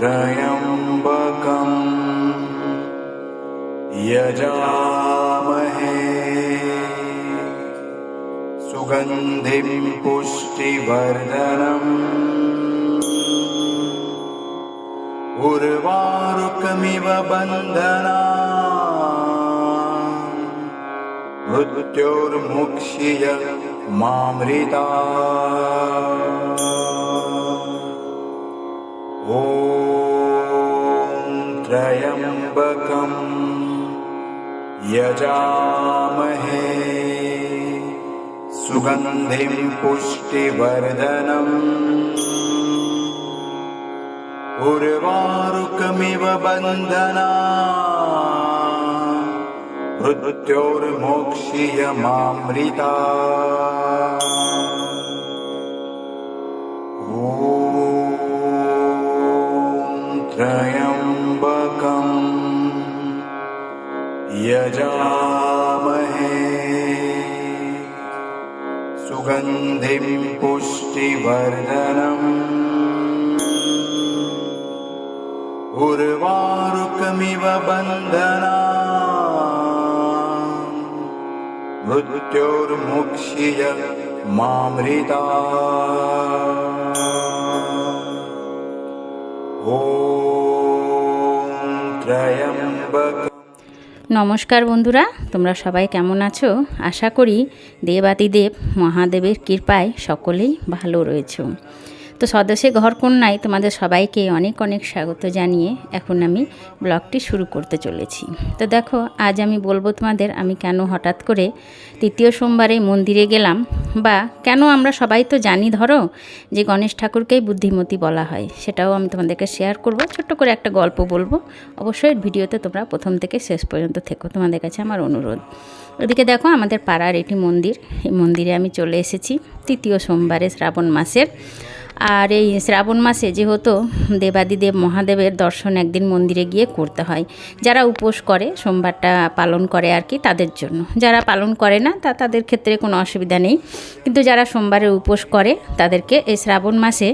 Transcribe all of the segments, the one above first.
त्र्यम्बकम् यजामहे सुगन्धिं पुष्टिवर्धनम् उर्वारुकमिव बन्धना मृत्योर्मुक्षीय मामृता ॐ त्र्यम्बकम् यजामहे सुगन्धिं पुष्टिवर्धनम् उर्वारुकमिव बन्धना मृत्योर्मोक्षीय त्र्यम्बकम् यजामहे। सुगन्धिं पुष्टिवर्धनम्। उर्वारुकमिव बन्धना। मृत्योर्मुक्षीय मामृता। त्र्यम्बक নমস্কার বন্ধুরা, তোমরা সবাই কেমন আছো? আশা করি দেব আদিদেব মহাদেবের কৃপায় সকলেই ভালো রয়েছে। তো সদস্যে ঘর কন্যায় তোমাদের সবাইকে অনেক অনেক স্বাগত জানিয়ে এখন আমি ব্লগটি শুরু করতে চলেছি। তো দেখো, আজ আমি বলব তোমাদের আমি কেন হঠাৎ করে তৃতীয় সোমবারে মন্দিরে গেলাম বা কেন আমরা সবাই তো জানি ধরো যে গণেশ ঠাকুরকেই বুদ্ধিমতী বলা হয়। সেটাও আমি তোমাদেরকে শেয়ার করব। ছোট্ট করে একটা গল্প বলব। অবশ্যই ভিডিওতে তোমরা প্রথম থেকে শেষ পর্যন্ত থেকো। তোমাদের কাছে আমার অনুরোধ। ওদিকে দেখো, আমাদের পাড়ার এটি মন্দির। এই মন্দিরে আমি চলে এসেছি তৃতীয় সোমবারে শ্রাবণ মাসের। আর এই শ্রাবণ মাসে যেহেতু দেবাদিদেব মহাদেবের দর্শন একদিন মন্দিরে গিয়ে করতে হয়, যারা উপোস করে, সোমবারটা পালন করে আর কি তাদের জন্য। যারা পালন করে না, তা তাদের ক্ষেত্রে কোনো অসুবিধা নেই। কিন্তু যারা সোমবারে উপোস করে, তাদেরকে এই শ্রাবণ মাসে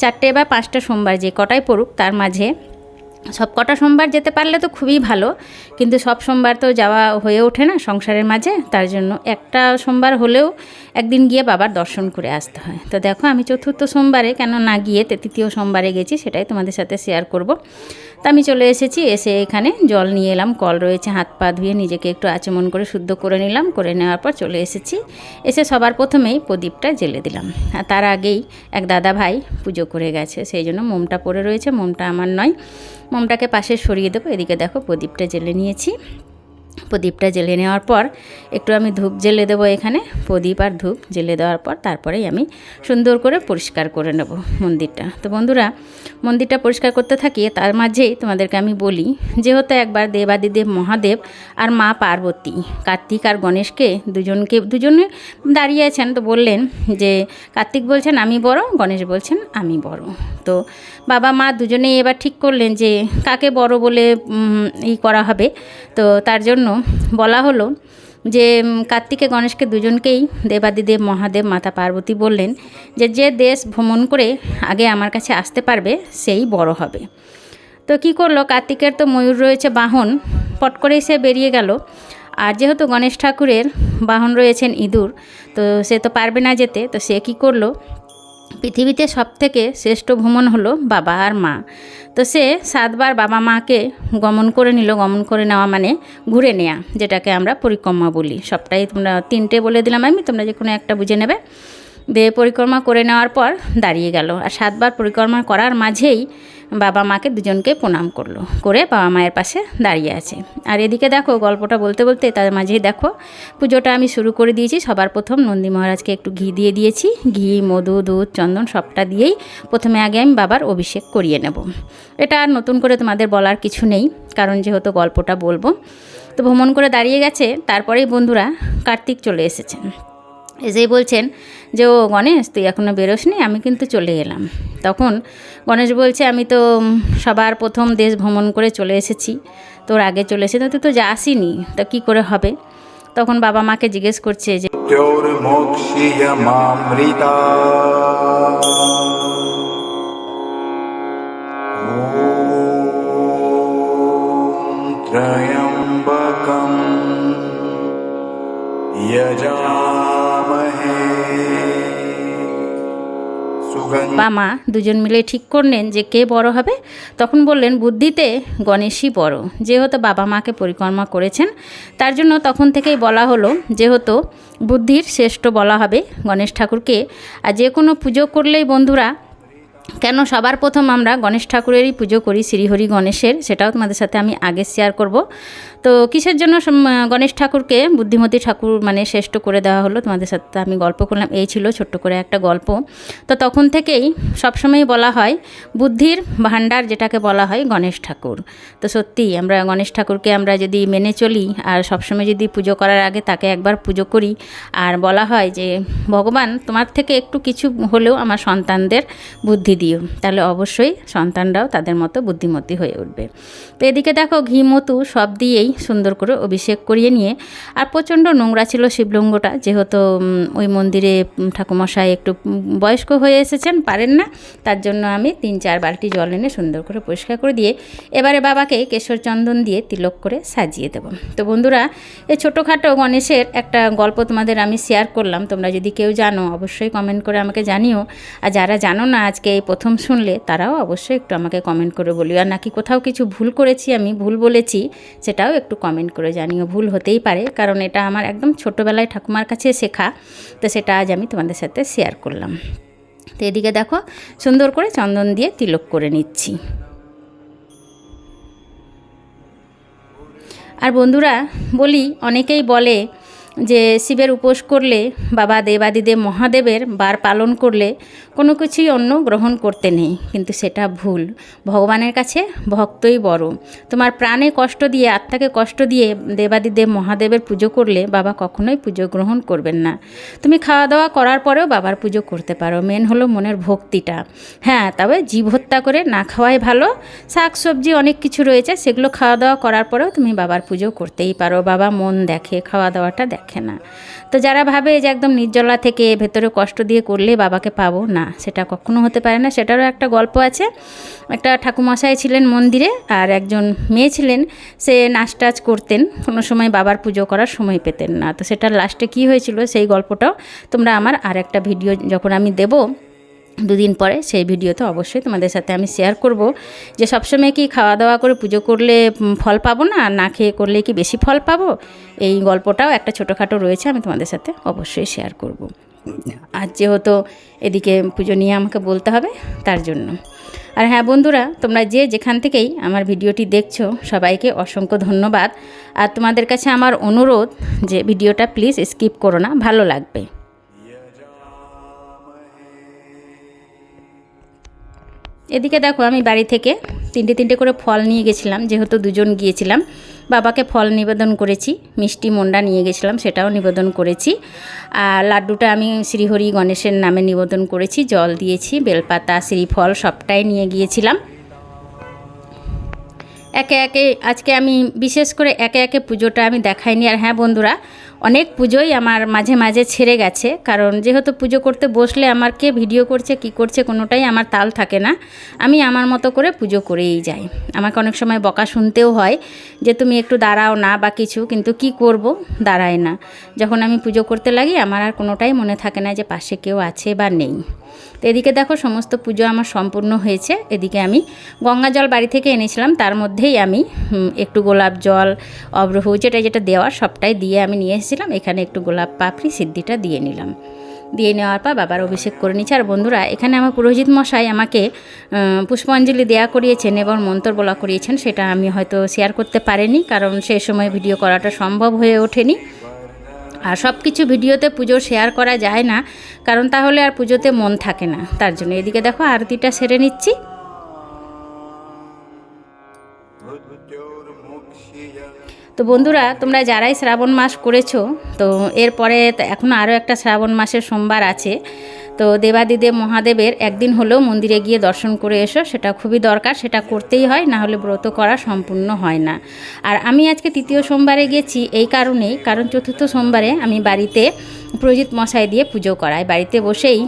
চারটে বা পাঁচটা সোমবার যে কটাই পড়ুক, তার মাঝে সব কটা সোমবার যেতে পারলে তো খুবই ভালো, কিন্তু সব সোমবার তো যাওয়া হয়ে ওঠে না সংসারের মাঝে, তার জন্য একটা সোমবার হলেও একদিন গিয়ে বাবার দর্শন করে আসতে হয়। তো দেখো আমি চতুর্থ সোমবারে কেন না গিয়ে তৃতীয় সোমবারে গেছি সেটাই তোমাদের সাথে শেয়ার করব। তা আমি চলে এসেছি, এসে এখানে জল নিয়ে এলাম, কল রয়েছে, হাত পা ধুয়ে নিজেকে একটু আচমন করে শুদ্ধ করে নিলাম, করে নেওয়ার পর চলে এসেছি। এসে সবার প্রথমেই প্রদীপটা জেলে দিলাম। আর তার আগেই এক দাদা ভাই পুজো করে গেছে, সেই জন্য মোমটা পড়ে রয়েছে, মোমটা আমার নয়। মোমটাকে পাশে সরিয়ে দেবো, এদিকে দেখো প্রদীপটা জেলে নিয়েছি। প্রদীপটা জেলে নেওয়ার পর একটু আমি ধূপ জেলে দেবো এখানে, প্রদীপ আর ধূপ জেলে দেওয়ার পর তারপরেই আমি সুন্দর করে পরিষ্কার করে নেব মন্দিরটা। তো বন্ধুরা, মন্দিরটা পরিষ্কার করতে থাকি, তার মাঝেই তোমাদেরকে আমি বলি, যেহেতু একবার দেবাদিদেব মহাদেব আর মা পার্বতী, কার্তিক আর গণেশকে দুজনকে, দুজনে দাঁড়িয়ে আছেন তো বললেন যে, কার্তিক বলছেন, আমি বড় গণেশ বলছেন, আমি বড় তো বাবা মা দুজনেই এবার ঠিক করলেন যে কাকে বড় বলে ই করা হবে। তো তার জন্য বলা হলো যে কার্তিকে, গণেশকে দুজনকেই দেবাদিদেব, মহাদেব, মাতা পার্বতী বললেন যে যে দেশ ভ্রমণ করে আগে আমার কাছে আসতে পারবে, সেই বড় হবে। তো কি করল? কার্তিকের তো ময়ূর রয়েছে বাহন, পট করেই সে বেরিয়ে গেল। আর যেহেতু গণেশ ঠাকুরের বাহন রয়েছেন ইঁদুর, তো সে তো পারবে না যেতে, তো সে কি করল? পৃথিবীতে সব থেকে শ্রেষ্ঠ ভ্রমণ হলো বাবা আর মা। তো সে সাতবার বাবা মাকে গমন করে নিল, গমন করে নেওয়া মানে ঘুরে নেওয়া যেটাকে আমরা পরিক্রমা বলি। সবটাই তোমরা তিনটে বলে দিলাম আমি, তোমরা যে কোনো একটা বুঝে নেবে। দিয়ে পরিক্রমা করে নেওয়ার পর দাঁড়িয়ে গেল। আর সাতবার পরিক্রমা করার মাঝেই বাবা মাকে দুজনকে প্রণাম করল, করে বাবা মায়ের পাশে দাঁড়িয়ে আছে। আর এদিকে দেখো, গল্পটা বলতে বলতে তার মাঝেই দেখো, পুজোটা আমি শুরু করে দিয়েছি। সবার প্রথম নন্দী মহারাজকে একটু ঘি দিয়ে দিয়েছি। ঘি, মধু, দুধ, চন্দন সবটা দিয়েই প্রথমে আগে আমি বাবার অভিষেক করিয়ে নেব। এটা আর নতুন করে তোমাদের বলার কিছু নেই, কারণ যেহেতু গল্পটা বলব। তো ভ্রমণ করে দাঁড়িয়ে গেছে, তারপরেই বন্ধুরা কার্তিক চলে এসেছেন। এসেই বলছেন যে, ও গণেশ, তুই এখনও বেরোসনি, আমি কিন্তু চলে এলাম। তখন গণেশ বলছে, আমি তো সবার প্রথম দেশ ভ্রমণ করে চলে এসেছি, তোর আগে চলে এসে তুই তো যা আসিনি, তা কী করে হবে? তখন বাবা মাকে জিজ্ঞেস করছে যে ত্রয়ম্বকম যজা বা মা দুজন মিলে ঠিক করলেন যে কে বড় হবে। তখন বললেন, বুদ্ধিতে গণেশই বড়। যেহেতু বাবা মাকে পরিক্রমা করেছেন, তার জন্য তখন থেকেই বলা হলো, যেহেতু বুদ্ধির শ্রেষ্ঠ বলা হবে গণেশ ঠাকুরকে। আর যে কোনো পুজো করলেই বন্ধুরা কেন সবার প্রথম আমরা গণেশ ঠাকুরেরই পুজো করি, শ্রীহরি গণেশের? সেটাও তোমাদের সাথে আমি আগে শেয়ার করব। তো কিসের জন্য গণেশ ঠাকুরকে বুদ্ধিমতী ঠাকুর মানে শ্রেষ্ঠ করে দেওয়া হলো? তোমাদের সাথে আমি গল্প করলাম, এই ছিল ছোট্ট করে একটা গল্প। তো তখন থেকেই সবসময় বলা হয়, বুদ্ধির ভাণ্ডার যেটাকে বলা হয় গণেশ ঠাকুর। তো সত্যি আমরা গণেশ ঠাকুরকে আমরা যদি মেনে চলি আর সবসময় যদি পুজো করার আগে তাকে একবার পুজো করি আর বলা হয় যে, ভগবান, তোমার থেকে একটু কিছু হলেও আমার সন্তানদের বুদ্ধি দিও, তাহলে অবশ্যই সন্তানরাও তাদের মতো বুদ্ধিমতী হয়ে উঠবে। তো এদিকে দেখো ঘি মতু সব দিয়েই সুন্দর করে অভিষেক করিয়ে নিয়ে, আর প্রচণ্ড নোংরা ছিল শিবলিঙ্গটা, যেহেতু ওই মন্দিরে ঠাকুমশাই একটু বয়স্ক হয়ে এসেছেন, পারেন না, তার জন্য আমি তিন চার বালতি জল এনে সুন্দর করে পরিষ্কার করে দিয়ে, এবারে বাবাকে কেশর চন্দন দিয়ে তিলক করে সাজিয়ে দেব। তো বন্ধুরা, এই ছোটোখাটো গণেশের একটা গল্প তোমাদের আমি শেয়ার করলাম, তোমরা যদি কেউ জানো, অবশ্যই কমেন্ট করে আমাকে জানিও। আর যারা জানো না আজকে এই প্রথম শুনলে তারাও অবশ্যই একটু আমাকে কমেন্ট করে বলি আর নাকি কোথাও কিছু ভুল করেছি, আমি ভুল বলেছি, সেটাও একটু কমেন্ট করে জানিও। ভুল হতেই পারে, কারণ এটা আমার একদম ছোটোবেলায় ঠাকুমার কাছে শেখা, তো সেটা আজ আমি তোমাদের সাথে শেয়ার করলাম। তো এদিকে দেখো, সুন্দর করে চন্দন দিয়ে তিলক করে নিচ্ছি। আর বন্ধুরা, বলি, অনেকেই বলে যে শিবের উপোস করলে বাবা দেবাদিদেব মহাদেবের বার পালন করলে কোনো কিছুই অন্য গ্রহণ করতে নেই, কিন্তু সেটা ভুল। ভগবানের কাছে ভক্তই বড়। তোমার প্রাণে কষ্ট দিয়ে, আত্মাকে কষ্ট দিয়ে দেবাদিদেব মহাদেবের পুজো করলে বাবা কখনোই পুজো গ্রহণ করবেন না। তুমি খাওয়া দাওয়া করার পরেও বাবার পুজো করতে পারো। মেন হলো মনের ভক্তিটা। হ্যাঁ তবে জীব হত্যা করে না খাওয়াই ভালো। শাক সবজি অনেক কিছু রয়েছে, সেগুলো খাওয়া দাওয়া করার পরেও তুমি বাবার পুজো করতেই পারো। বাবা মন দেখে খাওয়া দাওয়াটা দেখে। না। তো যারা ভাবে যে একদম নির্জলা থেকে ভেতরে কষ্ট দিয়ে করলে বাবাকে পাবো, না, সেটা কখনো হতে পারে না। সেটারও একটা গল্প আছে। একটা ঠাকুমশাই ছিলেন মন্দিরে আর একজন মেয়ে ছিলেন। সে নাচ টাচ করতেন। কোনো সময় বাবার পুজো করার সময় পেতেন না। তো সেটার লাস্টে কি হয়েছিল সেই গল্পটাও তোমরা আমার আর একটা ভিডিও যখন আমি দেবো দুদিন পরে সেই ভিডিওতে অবশ্যই তোমাদের সাথে আমি শেয়ার করব। যে সবসময় কি খাওয়া দাওয়া করে পুজো করলে ফল পাবো না? না খেয়ে করলে কি বেশি ফল পাবো? এই গল্পটাও একটা ছোটোখাটো রয়েছে, আমি তোমাদের সাথে অবশ্যই শেয়ার করব। আর যেহেতু এদিকে পুজো নিয়ে আমাকে বলতে হবে, তার জন্য। আর হ্যাঁ বন্ধুরা, তোমরা যে যেখান থেকেই আমার ভিডিওটি দেখছ, সবাইকে অসংখ্য ধন্যবাদ। আর তোমাদের কাছে আমার অনুরোধ যে ভিডিওটা প্লিজ স্কিপ করো না, ভালো লাগবে। এদিকে দেখো আমি বাড়ি থেকে তিনটে তিনটে করে ফল নিয়ে গেছিলাম, যেহেতু দুজন গিয়েছিলাম। বাবাকে ফল নিবেদন করেছি, মিষ্টি মন্ডা নিয়ে গেছিলাম, সেটাও নিবেদন করেছি। আর লাড্ডুটা আমি শ্রীহরি গণেশের নামে নিবেদন করেছি, জল দিয়েছি, বেলপাতা, শ্রীফল সবটাই নিয়ে গিয়েছিলাম। একে একে, আজকে আমি বিশেষ করে একে একে পুজোটা আমি দেখাইনি। আর হ্যাঁ বন্ধুরা অনেক পুজোই আমার মাঝে মাঝে ছেড়ে গেছে। কারণ যেহেতু পুজো করতে বসলে আমার কে ভিডিও করছে, কি করছে কোনোটাই আমার তাল থাকে না। আমি আমার মতো করে পুজো করেই যাই। আমাকে অনেক সময় বকা শুনতেও হয় যে, তুমি একটু দাঁড়াও না বা কিছু। কিন্তু কি করব? দাঁড়ায় না। যখন আমি পুজো করতে লাগি, আমার আর কোনোটাই মনে থাকে না যে, পাশে কেউ আছে বা নেই। তো এদিকে দেখো, সমস্ত পুজো আমার সম্পূর্ণ হয়েছে। এদিকে আমি গঙ্গা জল বাড়ি থেকে এনেছিলাম। তার মধ্যেই আমি একটু গোলাপ জল, অব্রহু, যেটা যেটা দেওয়ার সবটাই দিয়ে আমি নিয়ে এসেছিলাম এখানে একটু গোলাপ পাপড়ি সিদ্ধিটা দিয়ে নিলাম। দিয়ে নেওয়ার পর বাবার অভিষেক করে নিচ্ছে। আর বন্ধুরা, এখানে আমার পুরোহিত মশাই আমাকে পুষ্পাঞ্জলি দেয়া করিয়েছেন এবং মন্তর বলা করিয়েছেন, সেটা আমি হয়তো শেয়ার করতে পারিনি, কারণ সেই সময় ভিডিও করাটা সম্ভব হয়ে ওঠেনি। আর সব কিছু ভিডিওতে পুজো শেয়ার করা যায় না, কারণ তাহলে আর পুজোতে মন থাকে না। তার জন্য এদিকে দেখো, আরতিটা সেরে নিচ্ছি। তো বন্ধুরা, তোমরা যারাই শ্রাবণ মাস করেছ, তো এরপরে এখন আরও একটা শ্রাবণ মাসের সোমবার আছে। তো দেবাদিদেব মহাদেবের একদিন হলেও মন্দিরে গিয়ে দর্শন করে এসো, সেটা খুবই দরকার, সেটা করতেই হয়, না হলে ব্রত করা সম্পূর্ণ হয় না। আর আমি আজকে তৃতীয় সোমবারে গেছি, এই কারণেই, কারণ চতুর্থ সোমবারে আমি বাড়িতে প্রজিত মশাই দিয়ে পুজো করায়। বাড়িতে বসেই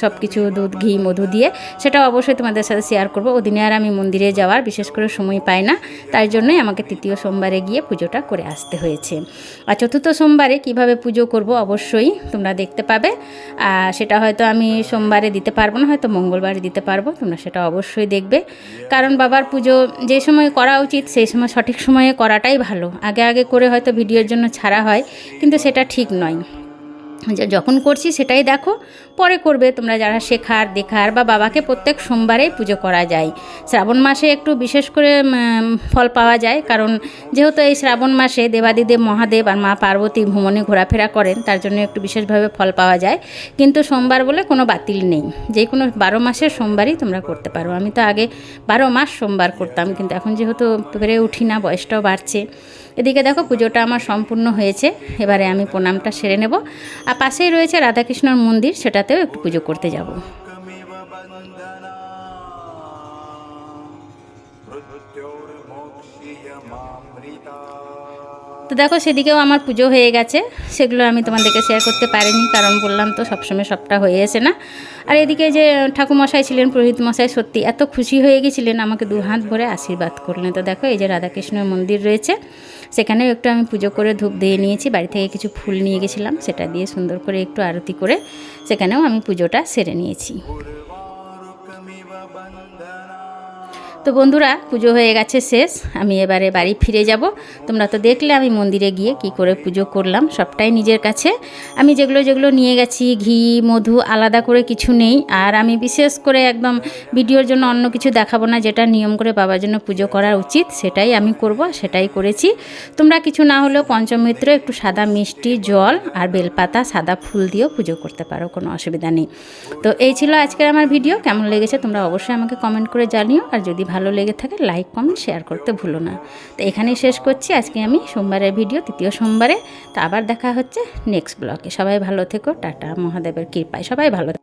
সব কিছু দুধ, ঘি, মধু দিয়ে সেটা অবশ্যই তোমাদের সাথে শেয়ার করব। ওদিনে আর আমি মন্দিরে যাওয়ার বিশেষ করে সময় পাই না, তাই জন্যই আমাকে তৃতীয় সোমবারে গিয়ে পুজোটা করে আসতে হয়েছে। আর চতুর্থ সোমবারে কীভাবে পুজো করব অবশ্যই তোমরা দেখতে পাবে। আর সেটা হয়তো আমি সোমবারে দিতে পারব না, হয়তো মঙ্গলবারে দিতে পারব, তোমরা সেটা অবশ্যই দেখবে। কারণ বাবার পুজো যে সময় করা উচিত, সেই সময় সঠিক সময়ে করাটাই ভালো। আগে আগে করে হয়তো ভিডিওর জন্য ছাড়া হয়, কিন্তু সেটা ঠিক নয়। যখন করছি সেটাই দেখো। পরে করবে, তোমরা যারা শেখার, দেখার বা বাবাকে প্রত্যেক সোমবারেই পুজো করা যায়। শ্রাবণ মাসে একটু বিশেষ করে ফল পাওয়া যায়, কারণ যেহেতু এই শ্রাবণ মাসে দেবাদিদেব মহাদেব আর মা পার্বতী ভ্রমণে ঘোরাফেরা করেন, তার জন্য একটু বিশেষভাবে ফল পাওয়া যায়। কিন্তু সোমবার বলে কোনো বাতিল নেই। যে কোনো বারো মাসের সোমবারই তোমরা করতে পারো। আমি তো আগে বারো মাস সোমবার করতাম, কিন্তু এখন যেহেতু পেরে উঠি না, বয়সটাও বাড়ছে। এদিকে দেখো পুজোটা আমার সম্পূর্ণ হয়েছে। এবারে আমি প্রণামটা সেরে নেব। আর পাশেই রয়েছে রাধাকৃষ্ণর মন্দির সেটাতেও একটু পুজো করতে যাব। তো দেখো সেদিকেও আমার পুজো হয়ে গেছে। সেগুলো আমি তোমাদেরকে শেয়ার করতে পারিনি কারণ বললাম তো সবসময় সবটা হয়ে আসে না। আর এদিকে যে ঠাকুমশাই ছিলেন পুরোহিত মশাই সত্যি এত খুশি হয়ে গেছিলেন আমাকে দু হাত ভরে আশীর্বাদ করলেন। তো দেখো এই যে রাধাকৃষ্ণের মন্দির রয়েছে সেখানেও একটু আমি পুজো করে ধূপ দিয়ে নিয়েছি বাড়ি থেকে কিছু ফুল নিয়ে গেছিলাম সেটা দিয়ে সুন্দর করে একটু আরতি করে সেখানেও আমি পুজোটা সেরে নিয়েছি। তো বন্ধুরা, পুজো হয়ে গেছে শেষ। আমি এবারে বাড়ি ফিরে যাব। তোমরা তো দেখলে আমি মন্দিরে গিয়ে কি করে পুজো করলাম, সবটাই নিজের কাছে। আমি যেগুলো যেগুলো নিয়ে গেছি, ঘি, মধু, আলাদা করে কিছু নেই। আর আমি বিশেষ করে একদম ভিডিওর জন্য অন্য কিছু দেখাবো না, যেটা নিয়ম করে বাবার জন্য পুজো করা উচিত, সেটাই আমি করব, সেটাই করেছি। তোমরা কিছু না হলেও পঞ্চমিত্র, একটু সাদা মিষ্টি, জল আর বেলপাতা, সাদা ফুল দিয়েও পুজো করতে পারো, কোনো অসুবিধা নেই। তো এই ছিল আজকের আমার ভিডিও, কেমন লেগেছে তোমরা অবশ্যই আমাকে কমেন্ট করে জানিও, আর যদি ভালো লেগে থাকে লাইক কমেন্ট শেয়ার করতে ভুলো না। তো এখানেই শেষ করছি। আজকে আমি সোমবারের ভিডিও তৃতীয় সোমবারে। তো আবার দেখা হচ্ছে নেক্সট ব্লগে সবাই ভালো থেকো। টাটা, মহাদেবের কৃপায়। সবাই ভালো।